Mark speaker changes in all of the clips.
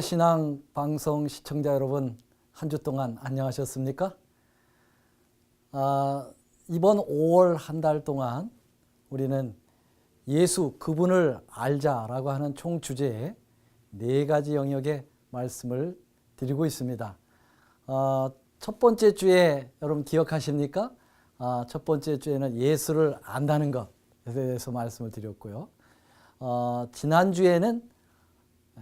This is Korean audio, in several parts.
Speaker 1: 신앙 방송 시청자 여러분 한 주 동안 안녕하셨습니까? 아, 이번 5월 한 달 동안 우리는 예수 그분을 알자라고 하는 총 주제에 네 가지 영역의 말씀을 드리고 있습니다. 어, 첫 번째 주에 여러분 기억하십니까? 아, 첫 번째 주에는 예수를 안다는 것에 대해서 말씀을 드렸고요. 어, 지난 주에는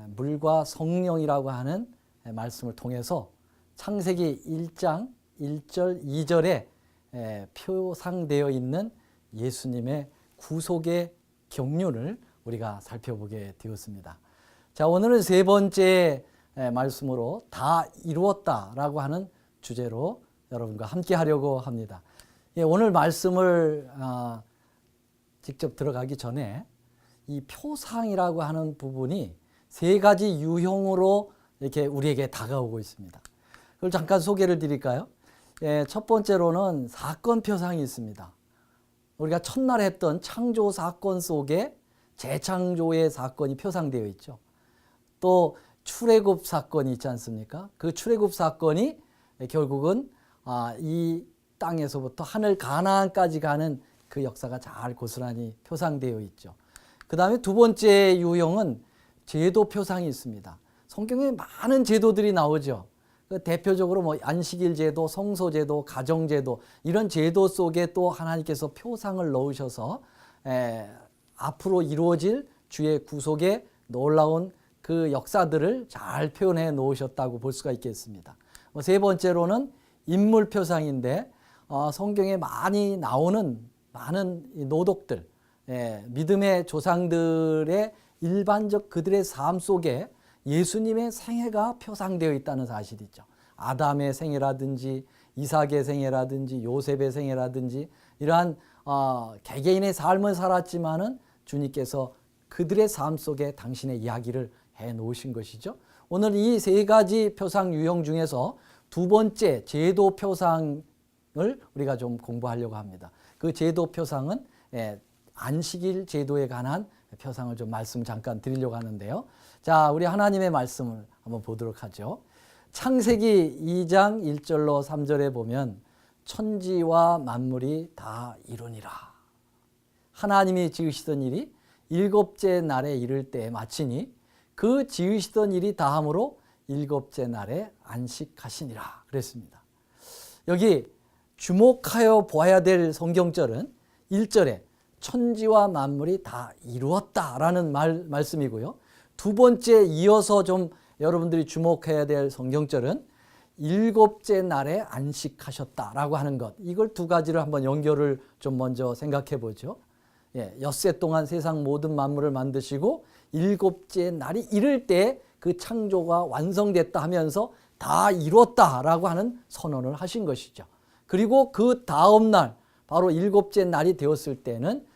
Speaker 1: 물과 성령이라고 하는 말씀을 통해서 창세기 1장 1절 2절에 표상되어 있는 예수님의 구속의 경륜을 우리가 살펴보게 되었습니다. 자, 오늘은 세 번째 말씀으로 다 이루었다라고 하는 주제로 여러분과 함께 하려고 합니다. 예, 오늘 말씀을 아, 직접 들어가기 전에 이 표상이라고 하는 부분이 세 가지 유형으로 이렇게 우리에게 다가오고 있습니다. 그걸 잠깐 소개를 드릴까요? 예, 첫 번째로는 사건 표상이 있습니다. 우리가 첫날 했던 창조 사건 속에 재창조의 사건이 표상되어 있죠. 또 출애굽 사건이 있지 않습니까? 그 출애굽 사건이 결국은 아, 이 땅에서부터 하늘 가나안까지 가는 그 역사가 잘 고스란히 표상되어 있죠. 그 다음에 두 번째 유형은 제도 표상이 있습니다. 성경에 많은 제도들이 나오죠. 그 대표적으로 뭐 안식일 제도, 성소 제도, 가정 제도 이런 제도 속에 또 하나님께서 표상을 넣으셔서 에, 앞으로 이루어질 주의 구속의 놀라운 그 역사들을 잘 표현해 놓으셨다고 볼 수가 있겠습니다. 뭐세 번째로는 인물 표상인데 어, 성경에 많이 나오는 많은 노독들, 예, 믿음의 조상들의 일반적 그들의 삶 속에 예수님의 생애가 표상되어 있다는 사실이죠. 아담의 생애라든지 이삭의 생애라든지 요셉의 생애라든지 이러한 어, 개개인의 삶을 살았지만은 주님께서 그들의 삶 속에 당신의 이야기를 해 놓으신 것이죠. 오늘 이 세 가지 표상 유형 중에서 두 번째 제도 표상을 우리가 좀 공부하려고 합니다. 그 제도 표상은 예, 안식일 제도에 관한 표상을 좀 말씀 잠깐 드리려고 하는데요. 자, 우리 하나님의 말씀을 한번 보도록 하죠. 창세기 2장 1절로 3절에 보면 천지와 만물이 다 이루니라. 하나님이 지으시던 일이 일곱째 날에 이를 때에 마치니 그 지으시던 일이 다함으로 일곱째 날에 안식하시니라 그랬습니다. 여기 주목하여 보아야 될 성경절은 1절에 천지와 만물이 다 이루었다라는 말, 말씀이고요. 두 번째 이어서 좀 여러분들이 주목해야 될 성경절은 일곱째 날에 안식하셨다라고 하는 것. 이걸 두 가지를 한번 연결을 좀 먼저 생각해 보죠. 예, 엿새 동안 세상 모든 만물을 만드시고 일곱째 날이 이를 때 그 창조가 완성됐다 하면서 다 이뤘다라고 하는 선언을 하신 것이죠. 그리고 그 다음 날 바로 일곱째 날이 되었을 때는 예,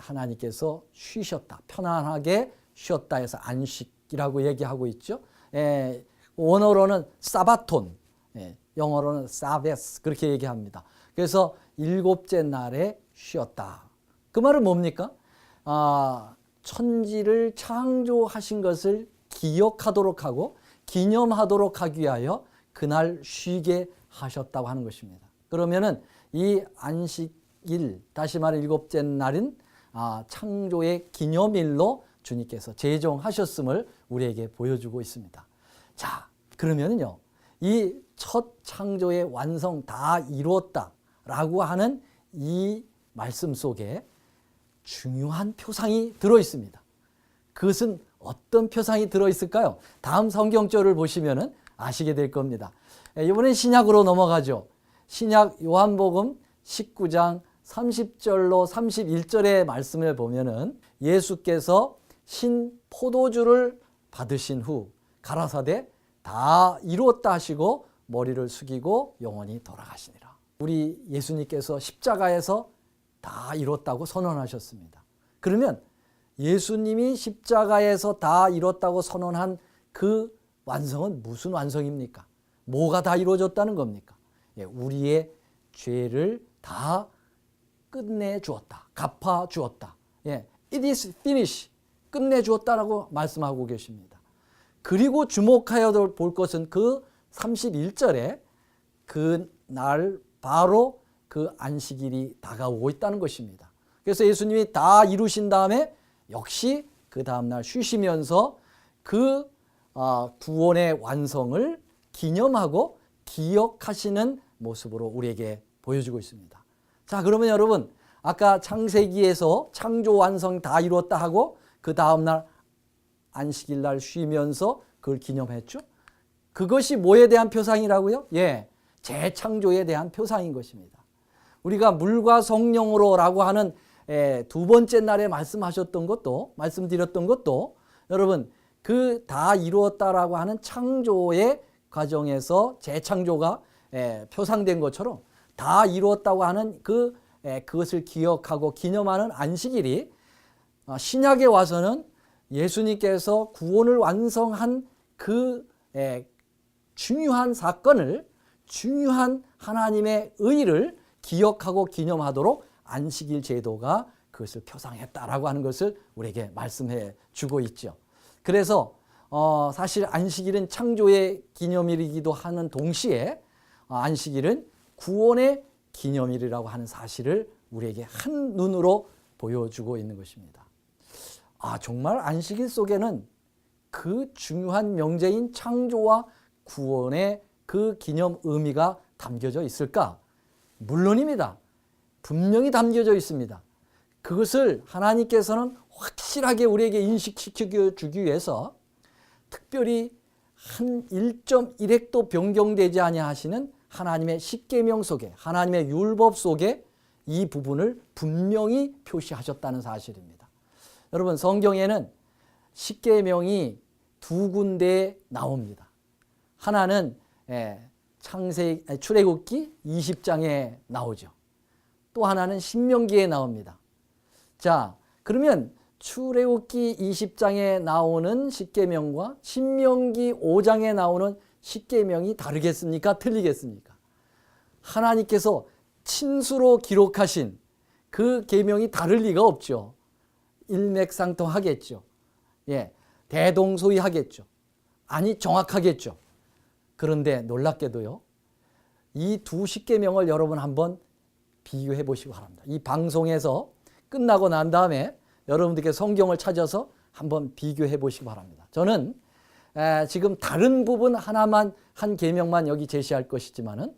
Speaker 1: 하나님께서 쉬셨다. 편안하게 쉬었다 해서 안식이라고 얘기하고 있죠. 예, 원어로는 사바톤, 예, 영어로는 사베스 그렇게 얘기합니다. 그래서 일곱째 날에 쉬었다. 그 말은 뭡니까? 아, 천지를 창조하신 것을 기억하도록 하고 기념하도록 하기 위하여 그날 쉬게 하셨다고 하는 것입니다. 그러면은 이 안식 일 다시 말해 일곱째 날은 아, 창조의 기념일로 주님께서 제정하셨음을 우리에게 보여주고 있습니다. 자, 그러면은요, 이 첫 창조의 완성 다 이루었다라고 하는 이 말씀 속에 중요한 표상이 들어 있습니다. 그것은 어떤 표상이 들어 있을까요? 다음 성경절을 보시면은 아시게 될 겁니다. 예, 이번엔 신약으로 넘어가죠. 신약 요한복음 19장 30절로 31절의 말씀을 보면은 예수께서 신 포도주를 받으신 후 가라사대 다 이루었다 하시고 머리를 숙이고 영원히 돌아가시니라. 우리 예수님께서 십자가에서 다 이뤘다고 선언하셨습니다. 그러면 예수님이 십자가에서 다 이뤘다고 선언한 그 완성은 무슨 완성입니까? 뭐가 다 이루어졌다는 겁니까? 예, 우리의 죄를 다 끝내 주었다. 갚아 주었다. 예, it is finished. 끝내 주었다라고 말씀하고 계십니다. 그리고 주목하여 볼 것은 그 31절에 그 날 바로 그 안식일이 다가오고 있다는 것입니다. 그래서 예수님이 다 이루신 다음에 역시 그 다음날 쉬시면서 그 어, 구원의 완성을 기념하고 기억하시는 모습으로 우리에게 보여주고 있습니다. 자, 그러면 여러분, 아까 창세기에서 창조 완성 다 이루었다 하고 그 다음날 안식일 날 쉬면서 그걸 기념했죠. 그것이 뭐에 대한 표상이라고요? 예, 재창조에 대한 표상인 것입니다. 우리가 물과 성령으로라고 하는 에, 두 번째 날에 말씀하셨던 것도 말씀드렸던 것도 여러분 그 다 이루었다라고 하는 창조의 과정에서 재창조가 에, 표상된 것처럼 다 이루었다고 하는 그 에, 그것을 기억하고 기념하는 안식일이 어, 신약에 와서는 예수님께서 구원을 완성한 그 에, 중요한 사건을 중요한 하나님의 의를 기억하고 기념하도록 안식일 제도가 그것을 표상했다라고 하는 것을 우리에게 말씀해 주고 있죠. 그래서 어, 사실 안식일은 창조의 기념일이기도 하는 동시에 어, 안식일은 구원의 기념일이라고 하는 사실을 우리에게 한 눈으로 보여주고 있는 것입니다. 아, 정말 안식일 속에는 그 중요한 명제인 창조와 구원의 그 기념 의미가 담겨져 있을까? 물론입니다. 분명히 담겨져 있습니다. 그것을 하나님께서는 확실하게 우리에게 인식시켜 주기 위해서 특별히 한 1.1획도 변경되지 아니하시는 하나님의 십계명 속에 하나님의 율법 속에 이 부분을 분명히 표시하셨다는 사실입니다. 여러분 성경에는 십계명이 두 군데에 나옵니다. 하나는 예, 창세 출애굽기 20장에 나오죠. 또 하나는 신명기에 나옵니다. 자, 그러면 출애굽기 20장에 나오는 십계명과 신명기 5장에 나오는 십계명이 다르겠습니까? 틀리겠습니까? 하나님께서 친수로 기록하신 그 계명이 다를 리가 없죠. 일맥상통하겠죠. 예, 대동소이하겠죠. 아니 정확하겠죠. 그런데 놀랍게도요. 이 두 십계명을 여러분 한번 비교해 보시기 바랍니다. 이 방송에서 끝나고 난 다음에 여러분들께 성경을 찾아서 한번 비교해 보시기 바랍니다. 저는 지금 다른 부분 하나만 한 계명만 여기 제시할 것이지만은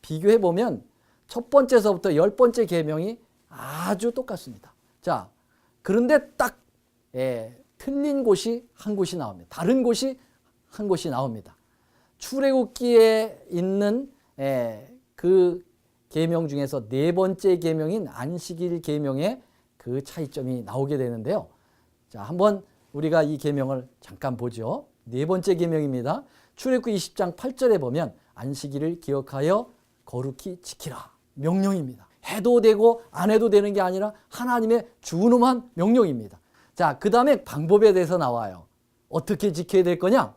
Speaker 1: 비교해 보면 첫 번째서부터 열 번째 계명이 아주 똑같습니다. 자, 그런데 딱 예, 틀린 곳이 한 곳이 나옵니다. 다른 곳이 한 곳이 나옵니다. 출애굽기에 있는 에, 그 계명 중에서 네 번째 계명인 안식일 계명의 그 차이점이 나오게 되는데요. 자, 한번 우리가 이 계명을 잠깐 보죠. 네 번째 계명입니다. 출애굽기 20장 8절에 보면 안식일을 기억하여 거룩히 지키라. 명령입니다. 해도 되고 안 해도 되는 게 아니라 하나님의 준엄한 명령입니다. 자, 그 다음에 방법에 대해서 나와요. 어떻게 지켜야 될 거냐?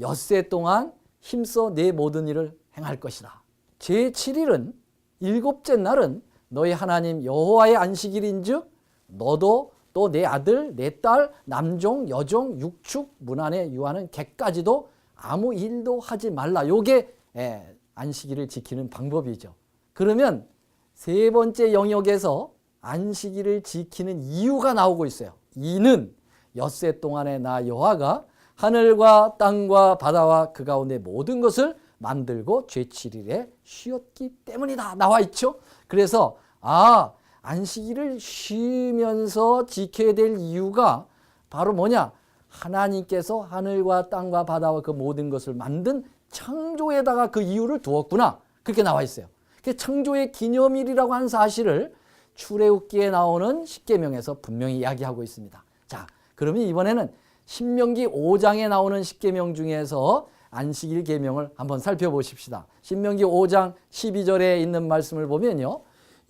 Speaker 1: 엿새 동안 힘써 내 모든 일을 행할 것이다. 제7일은 일곱째 날은 너희 하나님 여호와의 안식일인즉 너도 또 내 아들, 내 딸, 남종, 여종, 육축, 문안에 유하는 개까지도 아무 일도 하지 말라. 요게 예, 안식일을 지키는 방법이죠. 그러면 세 번째 영역에서 안식일을 지키는 이유가 나오고 있어요. 이는 엿새 동안에 나 여호와가 하늘과 땅과 바다와 그 가운데 모든 것을 만들고 제7일에 쉬었기 때문이다. 나와 있죠. 그래서 아 안식일을 쉬면서 지켜야 될 이유가 바로 뭐냐? 하나님께서 하늘과 땅과 바다와 그 모든 것을 만든 창조에다가 그 이유를 두었구나. 그렇게 나와 있어요. 그 창조의 기념일이라고 한 사실을 출애굽기에 나오는 십계명에서 분명히 이야기하고 있습니다. 자, 그러면 이번에는 신명기 5장에 나오는 십계명 중에서 안식일 계명을 한번 살펴보십시다. 신명기 5장 12절에 있는 말씀을 보면요.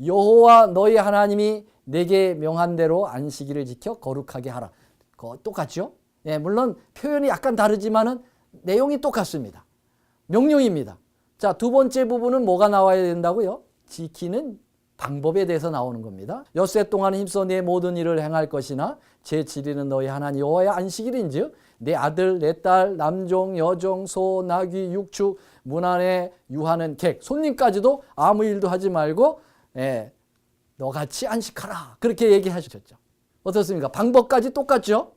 Speaker 1: 여호와 너희 하나님이 내게 명한 대로 안식일을 지켜 거룩하게 하라. 똑같죠? 예, 물론 표현이 약간 다르지만은 내용이 똑같습니다. 명령입니다. 자, 두 번째 부분은 뭐가 나와야 된다고요? 지키는 방법에 대해서 나오는 겁니다. 엿새 동안 힘써 내 모든 일을 행할 것이나 제7일은 너희 하나님 여호와의 안식일인즉 내 아들, 내 딸, 남종, 여종, 소, 나귀, 육축, 문 안에 유하는 객, 손님까지도 아무 일도 하지 말고 예, 너같이 안식하라. 그렇게 얘기하셨죠. 어떻습니까? 방법까지 똑같죠?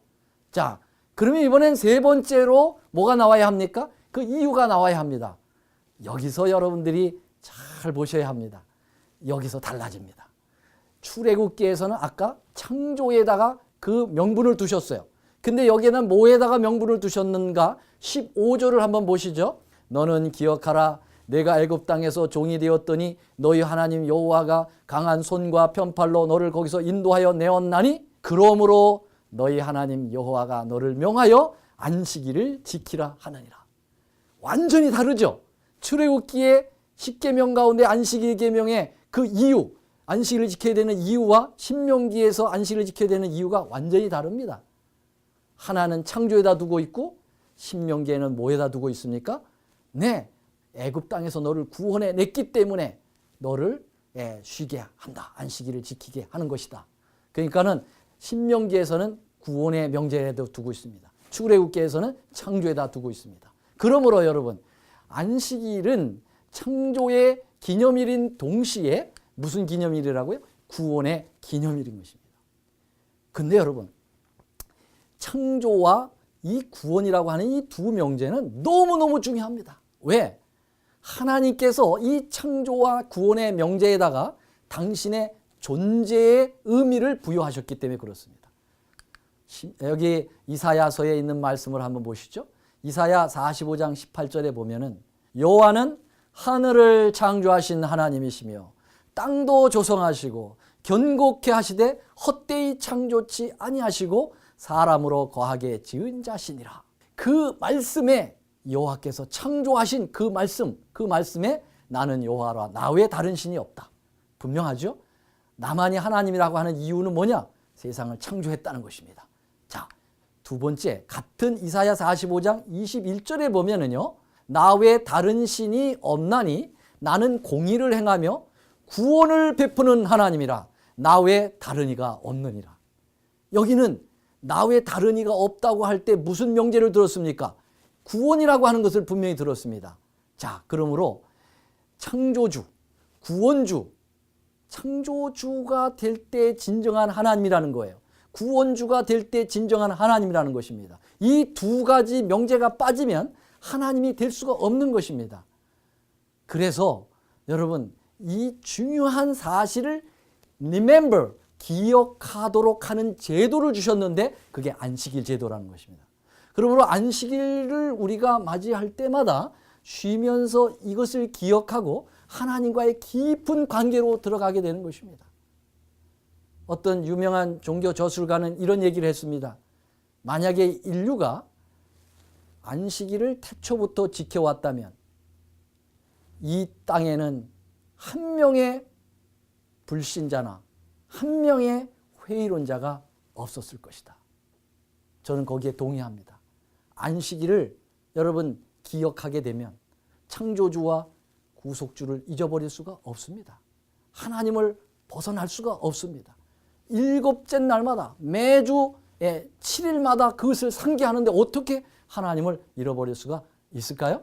Speaker 1: 자, 그러면 이번엔 세 번째로 뭐가 나와야 합니까? 그 이유가 나와야 합니다. 여기서 여러분들이 잘 보셔야 합니다. 여기서 달라집니다. 출애굽기에서는 아까 창조에다가 그 명분을 두셨어요. 근데 여기에는 뭐에다가 명분을 두셨는가? 15절을 한번 보시죠. 너는 기억하라. 내가 애굽 땅에서 종이 되었더니 너희 하나님 여호와가 강한 손과 편팔로 너를 거기서 인도하여 내었나니 그러므로 너희 하나님 여호와가 너를 명하여 안식일을 지키라 하느니라. 완전히 다르죠. 출애굽기의 10계명 가운데 안식일 계명의 그 이유, 안식일을 지켜야 되는 이유와 신명기에서 안식일을 지켜야 되는 이유가 완전히 다릅니다. 하나는 창조에다 두고 있고 신명기에는 뭐에다 두고 있습니까? 네, 애굽 땅에서 너를 구원해 냈기 때문에 너를 예, 쉬게 한다. 안식일을 지키게 하는 것이다. 그러니까는 신명기에서는 구원의 명제에도 두고 있습니다. 출애굽기에서는 창조에다 두고 있습니다. 그러므로 여러분 안식일은 창조의 기념일인 동시에 무슨 기념일이라고요? 구원의 기념일인 것입니다. 근데 여러분 창조와 이 구원이라고 하는 이 두 명제는 너무너무 중요합니다. 왜? 하나님께서 이 창조와 구원의 명제에다가 당신의 존재의 의미를 부여하셨기 때문에 그렇습니다. 여기 이사야서에 있는 말씀을 한번 보시죠. 이사야 45장 18절에 보면은 여호와는 하늘을 창조하신 하나님이시며 땅도 조성하시고 견고케 하시되 헛되이 창조치 아니하시고 사람으로 거하게 지은 자신이라. 그 말씀에 여호와께서 창조하신 그 말씀, 그 말씀에 나는 여호와라 나 외에 다른 신이 없다. 분명하죠? 나만이 하나님이라고 하는 이유는 뭐냐? 세상을 창조했다는 것입니다. 자, 두 번째 같은 이사야 45장 21절에 보면은요. 나 외에 다른 신이 없나니 나는 공의를 행하며 구원을 베푸는 하나님이라 나 외에 다른 이가 없느니라. 여기는 나 외에 다른 이가 없다고 할 때 무슨 명제를 들었습니까? 구원이라고 하는 것을 분명히 들었습니다. 자, 그러므로 창조주, 구원주, 창조주가 될 때 진정한 하나님이라는 거예요. 구원주가 될 때 진정한 하나님이라는 것입니다. 이 두 가지 명제가 빠지면 하나님이 될 수가 없는 것입니다. 그래서 여러분 이 중요한 사실을 remember 기억하도록 하는 제도를 주셨는데 그게 안식일 제도라는 것입니다. 그러므로 안식일을 우리가 맞이할 때마다 쉬면서 이것을 기억하고 하나님과의 깊은 관계로 들어가게 되는 것입니다. 어떤 유명한 종교 저술가는 이런 얘기를 했습니다. 만약에 인류가 안식일을 태초부터 지켜왔다면 이 땅에는 한 명의 불신자나 한 명의 회의론자가 없었을 것이다. 저는 거기에 동의합니다. 안식일을 여러분 기억하게 되면 창조주와 구속주를 잊어버릴 수가 없습니다. 하나님을 벗어날 수가 없습니다. 일곱째 날마다 매주 7일마다 그것을 상기하는데 어떻게 하나님을 잃어버릴 수가 있을까요?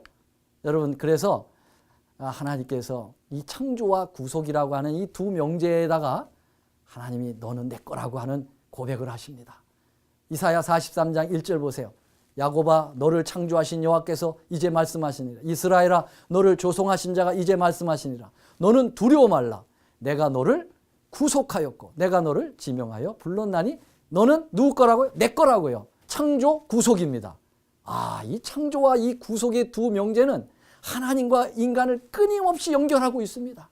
Speaker 1: 여러분 그래서 하나님께서 이 창조와 구속이라고 하는 이 두 명제에다가 하나님이 너는 내 거라고 하는 고백을 하십니다. 이사야 43장 1절 보세요. 야곱아 너를 창조하신 여호와께서 이제 말씀하시니라. 이스라엘아 너를 조성하신 자가 이제 말씀하시니라. 너는 두려워 말라. 내가 너를 구속하였고 내가 너를 지명하여 불렀나니 너는 누구 거라고요? 내 거라고요. 창조 구속입니다. 아, 이 창조와 이 구속의 두 명제는 하나님과 인간을 끊임없이 연결하고 있습니다.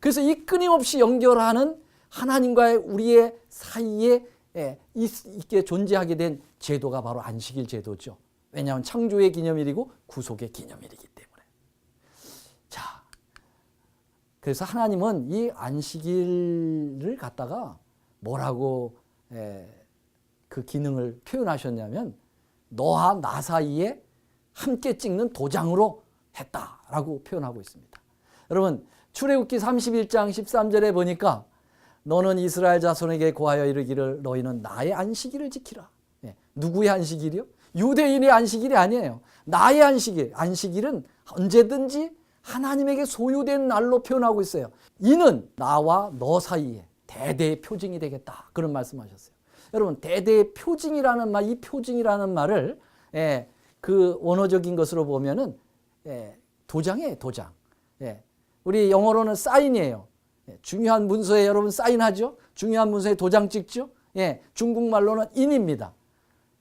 Speaker 1: 그래서 이 끊임없이 연결하는 하나님과의 우리의 사이에 있게 존재하게 된 제도가 바로 안식일 제도죠. 왜냐하면 창조의 기념일이고 구속의 기념일이기 때문에. 자, 그래서 하나님은 이 안식일을 갖다가 뭐라고 그 기능을 표현하셨냐면 너와 나 사이에 함께 찍는 도장으로 했다라고 표현하고 있습니다. 여러분 출애굽기 31장 13절에 보니까 너는 이스라엘 자손에게 고하여 이르기를 너희는 나의 안식일을 지키라. 네. 누구의 안식일이요? 유대인의 안식일이 아니에요. 나의 안식일. 안식일은 언제든지 하나님에게 소유된 날로 표현하고 있어요. 이는 나와 너 사이에 대대의 표징이 되겠다. 그런 말씀하셨어요. 여러분 대대의 표징이라는 말, 이 표징이라는 말을 예, 그 원어적인 것으로 보면은 예, 도장이에요, 도장. 예, 우리 영어로는 사인이에요. 예, 중요한 문서에 여러분 사인하죠. 중요한 문서에 도장 찍죠. 예, 중국말로는 인입니다.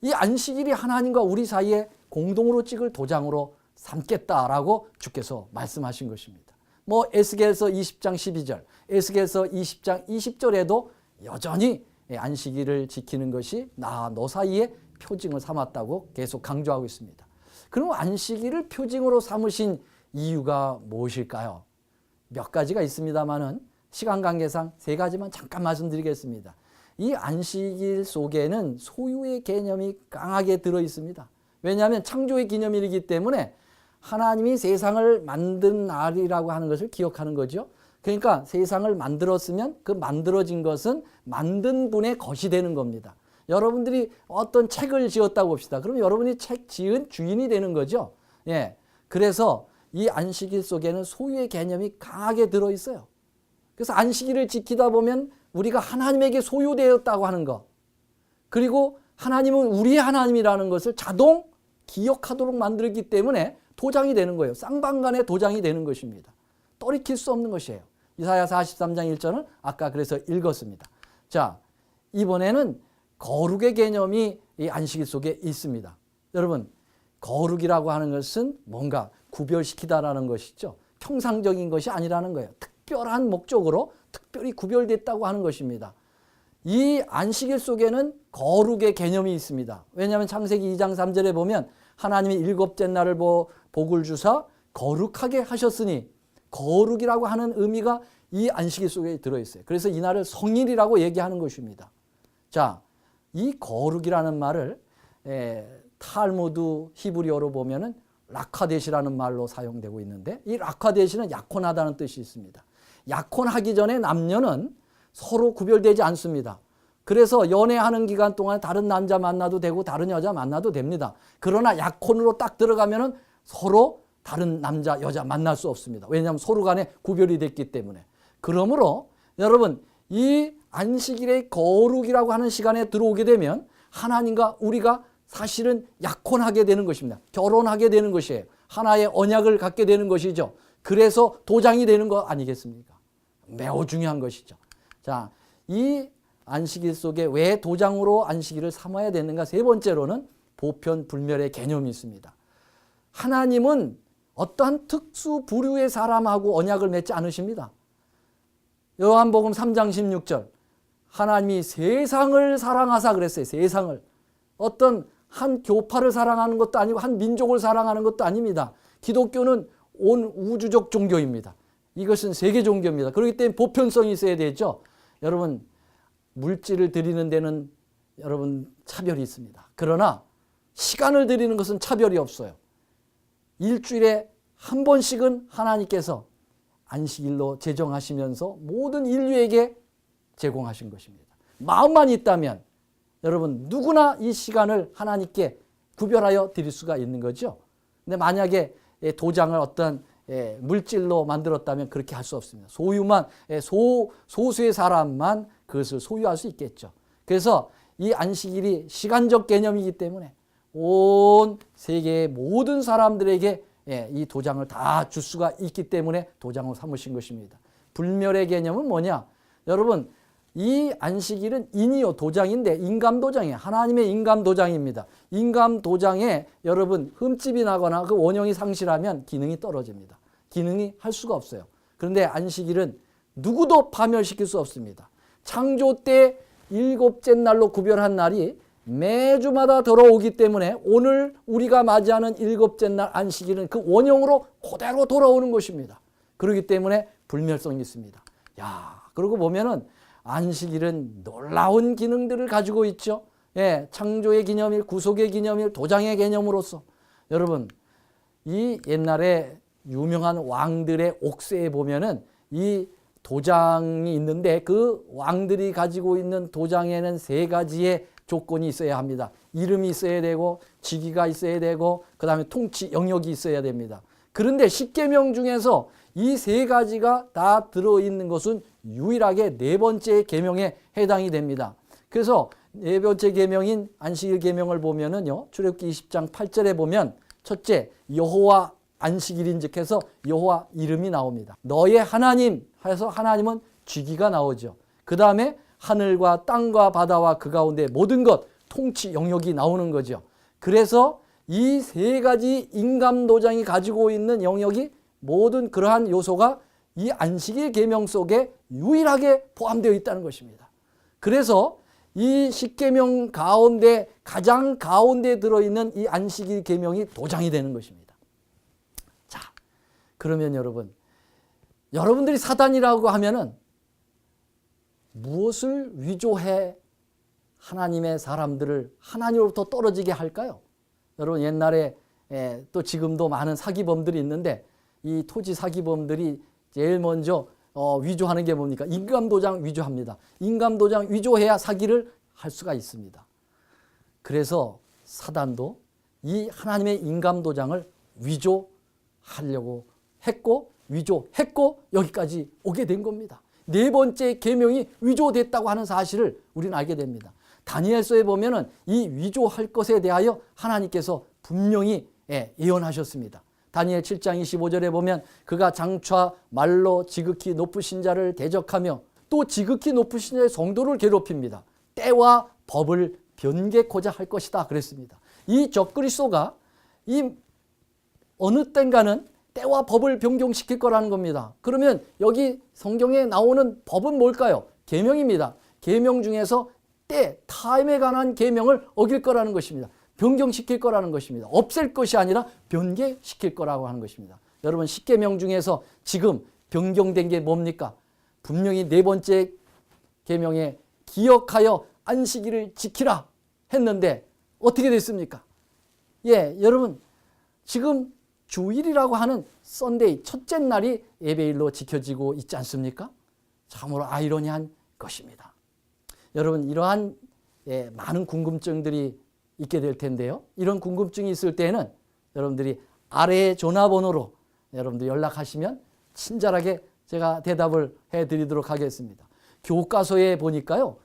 Speaker 1: 이 안식일이 하나님과 우리 사이에 공동으로 찍을 도장으로 삼겠다라고 주께서 말씀하신 것입니다. 뭐 에스겔서 20장 12절, 에스겔서 20장 20절에도 여전히 안식일을 지키는 것이 나 너 사이에 표징을 삼았다고 계속 강조하고 있습니다. 그럼 안식일을 표징으로 삼으신 이유가 무엇일까요? 몇 가지가 있습니다만은 시간 관계상 세 가지만 잠깐 말씀드리겠습니다. 이 안식일 속에는 소유의 개념이 강하게 들어 있습니다. 왜냐하면 창조의 기념일이기 때문에 하나님이 세상을 만든 날이라고 하는 것을 기억하는 거죠. 그러니까 세상을 만들었으면 그 만들어진 것은 만든 분의 것이 되는 겁니다. 여러분들이 어떤 책을 지었다고 봅시다. 그럼 여러분이 책 지은 주인이 되는 거죠. 예. 그래서 이 안식일 속에는 소유의 개념이 강하게 들어 있어요. 그래서 안식일을 지키다 보면 우리가 하나님에게 소유되었다고 하는 것. 그리고 하나님은 우리의 하나님이라는 것을 자동 기억하도록 만들기 때문에 도장이 되는 거예요. 쌍방간의 도장이 되는 것입니다. 돌이킬 수 없는 것이에요. 이사야 43장 1절은 아까 그래서 읽었습니다. 자, 이번에는 거룩의 개념이 이 안식일 속에 있습니다. 여러분, 거룩이라고 하는 것은 뭔가 구별시키다라는 것이죠. 평상적인 것이 아니라는 거예요. 특별한 목적으로 특별히 구별됐다고 하는 것입니다. 이 안식일 속에는 거룩의 개념이 있습니다. 왜냐하면 창세기 2장 3절에 보면 하나님이 일곱째 날을 복을 주사 거룩하게 하셨으니 거룩이라고 하는 의미가 이 안식일 속에 들어있어요. 그래서 이 날을 성일이라고 얘기하는 것입니다. 자, 이 거룩이라는 말을 에, 탈무드 히브리어로 보면은 라카데시라는 말로 사용되고 있는데 이 라카데시는 약혼하다는 뜻이 있습니다. 약혼하기 전에 남녀는 서로 구별되지 않습니다. 그래서 연애하는 기간 동안 다른 남자 만나도 되고 다른 여자 만나도 됩니다. 그러나 약혼으로 딱 들어가면은 서로 다른 남자 여자 만날 수 없습니다. 왜냐하면 서로 간에 구별이 됐기 때문에. 그러므로 여러분 이 안식일의 거룩이라고 하는 시간에 들어오게 되면 하나님과 우리가 사실은 약혼하게 되는 것입니다. 결혼하게 되는 것이에요. 하나의 언약을 갖게 되는 것이죠. 그래서 도장이 되는 거 아니겠습니까? 매우 중요한 것이죠. 자, 이 안식일 속에 왜 도장으로 안식일을 삼아야 되는가? 세 번째로는 보편 불멸의 개념이 있습니다. 하나님은 어떠한 특수 부류의 사람하고 언약을 맺지 않으십니다. 요한복음 3장 16절. 하나님이 세상을 사랑하사 그랬어요. 세상을. 어떤 한 교파를 사랑하는 것도 아니고 한 민족을 사랑하는 것도 아닙니다. 기독교는 온 우주적 종교입니다. 이것은 세계 종교입니다. 그렇기 때문에 보편성이 있어야 되죠. 여러분 물질을 드리는 데는 여러분 차별이 있습니다. 그러나 시간을 드리는 것은 차별이 없어요. 일주일에 한 번씩은 하나님께서 안식일로 제정하시면서 모든 인류에게 제공하신 것입니다. 마음만 있다면 여러분 누구나 이 시간을 하나님께 구별하여 드릴 수가 있는 거죠. 근데 만약에 도장을 어떤 물질로 만들었다면 그렇게 할 수 없습니다. 소유만 소 소수의 사람만 그것을 소유할 수 있겠죠. 그래서 이 안식일이 시간적 개념이기 때문에 온 세계의 모든 사람들에게 이 도장을 다 줄 수가 있기 때문에 도장을 삼으신 것입니다. 불멸의 개념은 뭐냐? 여러분 이 안식일은 인이요 도장인데 인감 도장이에요. 하나님의 인감 도장입니다. 인감 도장에 여러분 흠집이 나거나 그 원형이 상실하면 기능이 떨어집니다. 기능이 할 수가 없어요. 그런데 안식일은 누구도 파멸시킬 수 없습니다. 창조 때 일곱째 날로 구별한 날이 매주마다 돌아오기 때문에 오늘 우리가 맞이하는 일곱째 날 안식일은 그 원형으로 그대로 돌아오는 것입니다. 그렇기 때문에 불멸성이 있습니다. 야, 그러고 보면은 안식일은 놀라운 기능들을 가지고 있죠. 예, 창조의 기념일, 구속의 기념일, 도장의 개념으로서 여러분 이 옛날에 유명한 왕들의 옥새에 보면은 이 도장이 있는데 그 왕들이 가지고 있는 도장에는 세 가지의 조건이 있어야 합니다. 이름이 있어야 되고 직위가 있어야 되고 그다음에 통치 영역이 있어야 됩니다. 그런데 십계명 중에서 이 세 가지가 다 들어 있는 것은 유일하게 네 번째 계명에 해당이 됩니다. 그래서 네 번째 계명인 안식일 계명을 보면은요. 출애굽기 20장 8절에 보면 첫째 여호와 안식일인즉 해서 여호와 이름이 나옵니다. 너의 하나님 해서 하나님은 쥐기가 나오죠. 그 다음에 하늘과 땅과 바다와 그 가운데 모든 것 통치 영역이 나오는 거죠. 그래서 이 세 가지 인감 도장이 가지고 있는 영역이 모든 그러한 요소가 이 안식일 계명 속에 유일하게 포함되어 있다는 것입니다. 그래서 이 십계명 가운데 가장 가운데 들어 있는 이 안식일 계명이 도장이 되는 것입니다. 자, 그러면 여러분 여러분들이 사단이라고 하면은 무엇을 위조해 하나님의 사람들을 하나님으로부터 떨어지게 할까요? 여러분 옛날에 예, 또 지금도 많은 사기범들이 있는데 이 토지 사기범들이 제일 먼저 어, 위조하는 게 뭡니까? 인감도장 위조합니다. 인감도장 위조해야 사기를 할 수가 있습니다. 그래서 사단도 이 하나님의 인감도장을 위조하려고 했고 위조했고 여기까지 오게 된 겁니다. 네 번째 계명이 위조됐다고 하는 사실을 우리는 알게 됩니다. 다니엘서에 보면은 이 위조할 것에 대하여 하나님께서 분명히 예, 예언하셨습니다. 다니엘 7장 25절에 보면 그가 장차 말로 지극히 높으신 자를 대적하며 또 지극히 높으신 자의 성도를 괴롭힙니다. 때와 법을 변개코자 할 것이다 그랬습니다. 이 적그리스도가 이 어느 땐가는 때와 법을 변경시킬 거라는 겁니다. 그러면 여기 성경에 나오는 법은 뭘까요? 계명입니다. 계명 중에서 때, 타임에 관한 계명을 어길 거라는 것입니다. 변경시킬 거라는 것입니다. 없앨 것이 아니라 변개시킬 거라고 하는 것입니다. 여러분 십계명 중에서 지금 변경된 게 뭡니까? 분명히 네 번째 계명에 기억하여 안식일을 지키라 했는데 어떻게 됐습니까? 예, 여러분 지금 주일이라고 하는 썬데이 첫째 날이 예배일로 지켜지고 있지 않습니까? 참으로 아이러니한 것입니다. 여러분 이러한 예, 많은 궁금증들이 있게 될 텐데요. 이런 궁금증이 있을 때는 여러분들이 아래의 전화번호로 여러분들 연락하시면 친절하게 제가 대답을 해 드리도록 하겠습니다. 교과서에 보니까요.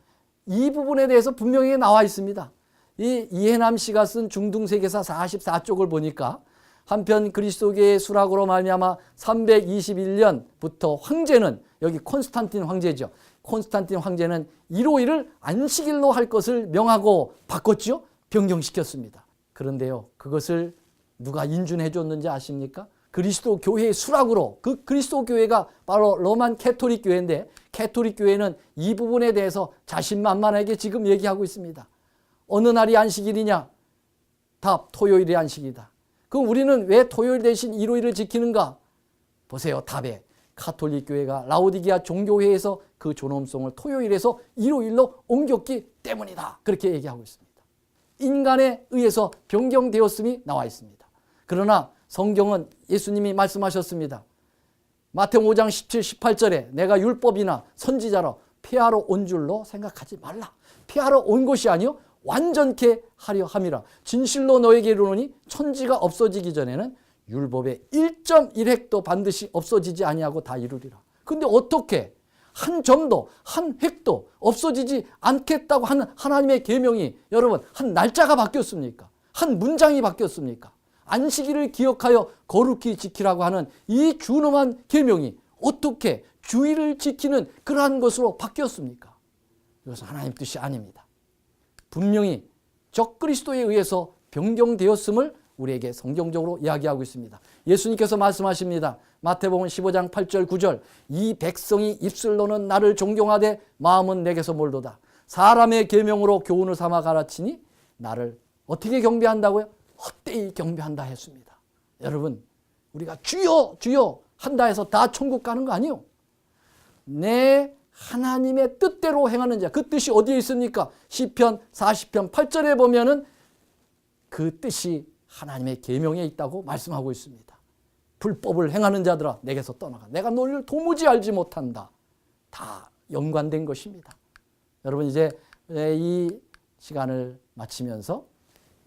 Speaker 1: 이 부분에 대해서 분명히 나와 있습니다. 이 이해남 씨가 쓴 중등세계사 44쪽을 보니까 한편 그리스도계의 수락으로 말미암아 321년부터 황제는 여기 콘스탄틴 황제죠. 콘스탄틴 황제는 일요일을 안식일로 할 것을 명하고 바꿨죠. 변경시켰습니다. 그런데요. 그것을 누가 인준해 줬는지 아십니까? 그리스도 교회의 수락으로 그 그리스도 교회가 바로 로만 캐토릭 교회인데 캐토릭 교회는 이 부분에 대해서 자신만만하게 지금 얘기하고 있습니다. 어느 날이 안식일이냐? 답 토요일이 안식이다. 그럼 우리는 왜 토요일 대신 일요일을 지키는가? 보세요. 답에 카톨릭 교회가 라오디기아 종교회에서 그 존엄성을 토요일에서 일요일로 옮겼기 때문이다. 그렇게 얘기하고 있습니다. 인간에 의해서 변경되었음이 나와 있습니다. 그러나 성경은 예수님이 말씀하셨습니다. 마태오 5장 17, 18절에 내가 율법이나 선지자로 폐하러 온 줄로 생각하지 말라. 폐하러 온 것이 아니요 완전케 하려 함이라. 진실로 너에게 이르노니 천지가 없어지기 전에는 율법의 1.1획도 반드시 없어지지 아니하고 다 이루리라. 근데 어떻게 한 점도 한 획도 없어지지 않겠다고 하는 하나님의 계명이 여러분 한 날짜가 바뀌었습니까? 한 문장이 바뀌었습니까? 안식일을 기억하여 거룩히 지키라고 하는 이 준엄한 계명이 어떻게 주의를 지키는 그러한 것으로 바뀌었습니까? 이것은 하나님 뜻이 아닙니다. 분명히 적그리스도에 의해서 변경되었음을 우리에게 성경적으로 이야기하고 있습니다. 예수님께서 말씀하십니다. 마태복음 15장 8절 9절 이 백성이 입술로는 나를 존경하되 마음은 내게서 멀도다. 사람의 계명으로 교훈을 삼아 가르치니 나를 어떻게 경배한다고요? 헛되이 경배한다 했습니다. 여러분 우리가 주여 주여 한다 해서 다 천국 가는 거 아니요. 내 하나님의 뜻대로 행하는 자. 그 뜻이 어디에 있습니까? 시편 40편 8절에 보면은 그 뜻이 하나님의 계명에 있다고 말씀하고 있습니다. 불법을 행하는 자들아 내게서 떠나가. 내가 너를 도무지 알지 못한다. 다 연관된 것입니다. 여러분 이제 이 시간을 마치면서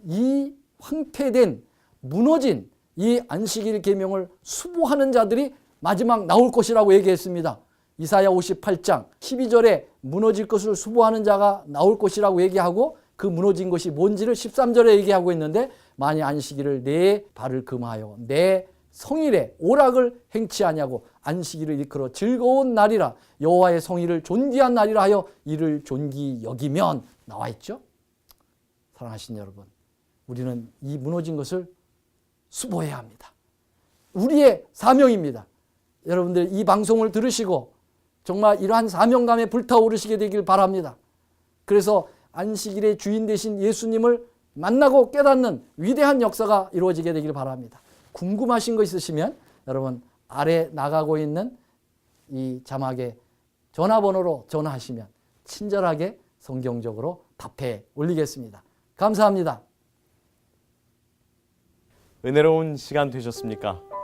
Speaker 1: 이 황폐된 무너진 이 안식일 계명을 수보하는 자들이 마지막 나올 것이라고 얘기했습니다. 이사야 58장 12절에 무너질 것을 수보하는 자가 나올 것이라고 얘기하고 그 무너진 것이 뭔지를 13절에 얘기하고 있는데 만일 안식일을 내 발을 금하여 내 성일에 오락을 행치하냐고 안식일을 일컬어 즐거운 날이라 여호와의 성일을 존귀한 날이라 하여 이를 존귀 여기면 나와 있죠. 사랑하신 여러분, 우리는 이 무너진 것을 수보해야 합니다. 우리의 사명입니다. 여러분들 이 방송을 들으시고 정말 이러한 사명감에 불타오르시게 되길 바랍니다. 그래서 안식일의 주인 되신 예수님을 만나고 깨닫는 위대한 역사가 이루어지게 되길 바랍니다. 궁금하신 거 있으시면 여러분 아래 나가고 있는 이 자막에 전화번호로 전화하시면 친절하게 성경적으로 답해 올리겠습니다. 감사합니다.
Speaker 2: 은혜로운 시간 되셨습니까?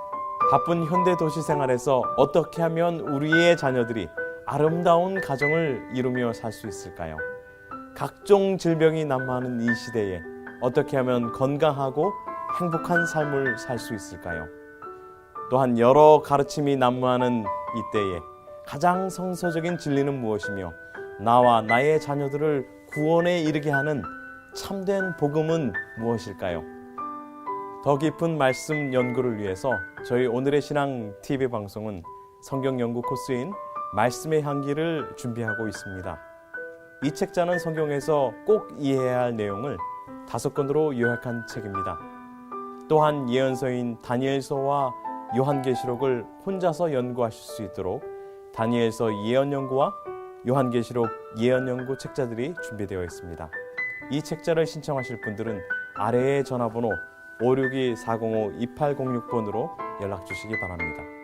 Speaker 2: 바쁜 현대 도시 생활에서 어떻게 하면 우리의 자녀들이 아름다운 가정을 이루며 살 수 있을까요? 각종 질병이 난무하는 이 시대에 어떻게 하면 건강하고 행복한 삶을 살 수 있을까요? 또한 여러 가르침이 난무하는 이때에 가장 성서적인 진리는 무엇이며 나와 나의 자녀들을 구원에 이르게 하는 참된 복음은 무엇일까요? 더 깊은 말씀 연구를 위해서 저희 오늘의 신앙 TV 방송은 성경 연구 코스인 말씀의 향기를 준비하고 있습니다. 이 책자는 성경에서 꼭 이해해야 할 내용을 다섯 권으로 요약한 책입니다. 또한 예언서인 다니엘서와 요한계시록을 혼자서 연구하실 수 있도록 다니엘서 예언 연구와 요한계시록 예언 연구 책자들이 준비되어 있습니다. 이 책자를 신청하실 분들은 아래의 전화번호 562-405-2806번으로 연락 주시기 바랍니다.